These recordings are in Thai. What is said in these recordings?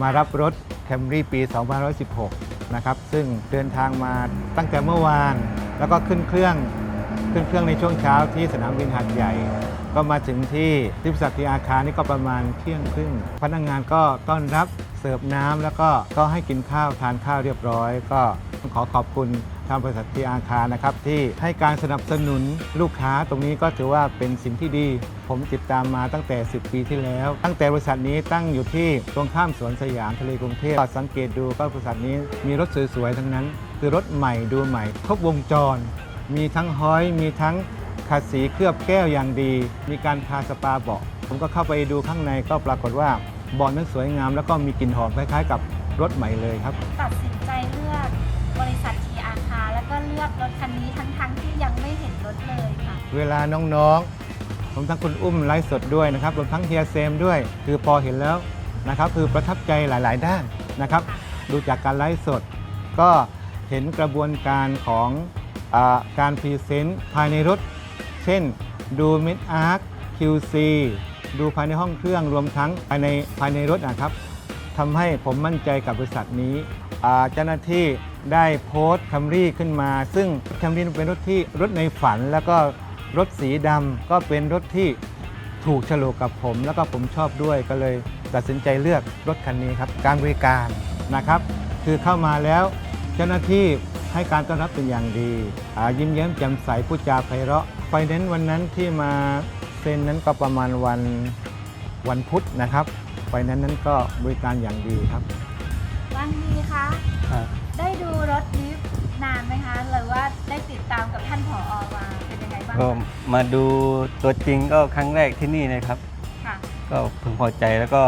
มารับรถ Camry ปี2516 นะครับ ซึ่งเดินทางมาตั้งแต่เมื่อวาน แล้วก็ขึ้นเครื่องขึ้นเครื่องในช่วงเช้าที่สนามบินหาดใหญ่ ก็มาถึงที่ที่บริษัทที่อาคารนี่ก็ประมาณเที่ยงครึ่งพนักงานก็ต้อนรับเสิร์ฟน้ำแล้วก็ก็ให้กินข้าวทานข้าวเรียบร้อย ก็ขอขอบคุณทางบริษัทที่อาคารนะครับที่ให้การสนับสนุนลูกค้าตรงนี้ก็ถือว่าเป็นสิ่งที่ดี ผมติดตามมาตั้งแต่ 10 ปีที่แล้ว ตั้งแต่บริษัทนี้ตั้งอยู่ที่ตรงข้ามสวนสยามทะเลกรุงเทพสังเกตดูก็บริษัทนี้มีรถสวยๆทั้งนั้น คือรถใหม่ดูใหม่ ครบวงจร มีทั้งห้อยมีทั้งขัดสีเคลือบแก้วอย่างดี มีการทาสปาเบาะผมก็เข้าไปดูข้างในก็ปรากฏว่าเบาะนั้นสวยงาม แล้วก็มีกลิ่นหอมคล้ายๆ กับรถใหม่เลยครับ ตัดสินใจเลือกบริษัท ลือกรถคันนี้ทั้งๆที่ยังไม่เห็นรถเลยค่ะ เวลาน้องๆรวมทั้งคุณอุ้มไลฟ์สดด้วยนะครับรวมทั้งเฮียเซมด้วย คือพอเห็นแล้วนะครับ คือประทับใจหลาย ๆ ด้านนะครับ ดูจากการไลฟ์สด ก็เห็นกระบวนการของอาการพรีเซนต์ภายในรถ เช่น ดูมิดอาร์ค QC ดูภายในห้องเครื่องรวมทั้งภายในภายในรถนะครับทำให้ผมมั่นใจกับบริษัทนี้อ่าเจ้าหน้าที่ ได้โพสต์คัมรี่ขึ้นมา ซึ่งคัมรี่เป็นรถที่รถในฝัน แล้วก็รถสีดำก็เป็นรถที่ถูกโฉลกกับผม แล้วก็ผมชอบด้วยก็เลยตัดสินใจเลือกรถคันนี้ครับ การบริการนะครับ คือเข้ามาแล้วเจ้าหน้าที่ให้การต้อนรับเป็นอย่างดีอ่ายิ้มแย้มแจ่มใสพูดจาไพเราะไฟแนนซ์วันนั้นที่มาเซ็นนั้นก็ประมาณวันวันพุธนะครับไฟแนนซ์นั้นก็บริการอย่างดีครับ วันนี้คะครับ ได้ดูรถนี้นานไหมคะหรือว่าได้ติดตามกับท่านผอมาเป็นยังไงบ้างก็คะมาดูตัวจริงก็ครั้งแรกที่นี่นะครับ ค่ะ ก็พึงพอใจแล้วก็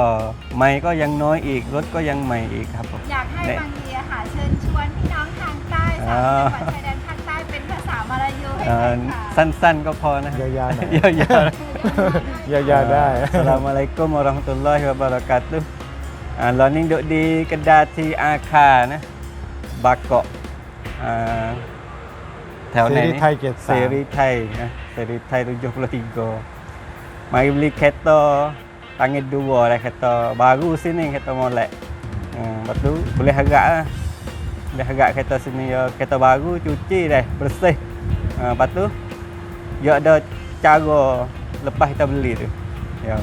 ไม่ก็ยังน้อยอีกรถก็ยังใหม่อีกครับผม อยากให้เนี่ยบางทีอะค่ะเชิญชวนพี่น้องทางใต้สามอ่าจังหวัดชายแดนภาคใต้เป็นภาษามาลายูให้เอ่หน่ออยค่ะสั้นๆก็พอนะยาวๆหน่อย ยาวๆ ยาวๆได้ Assalamualaikum warahmatullahi wabarakatuh อ่าเรานี่ด di kedai ที่อาคานะ บากเกาะอ่าแถวไหนเสรีนี่ไทยเจ็ดเสสามรีไทยนะเสรีไทย73 Mari beli kereta tangan dua dah kereta baru sini kereta molek. Hmm, lepas tu boleh harap lah. Boleh harap kereta sini ya kereta baru cuci dah bersih. Ha, lepas tu dia ada cara lepas kita beli tu. Ya.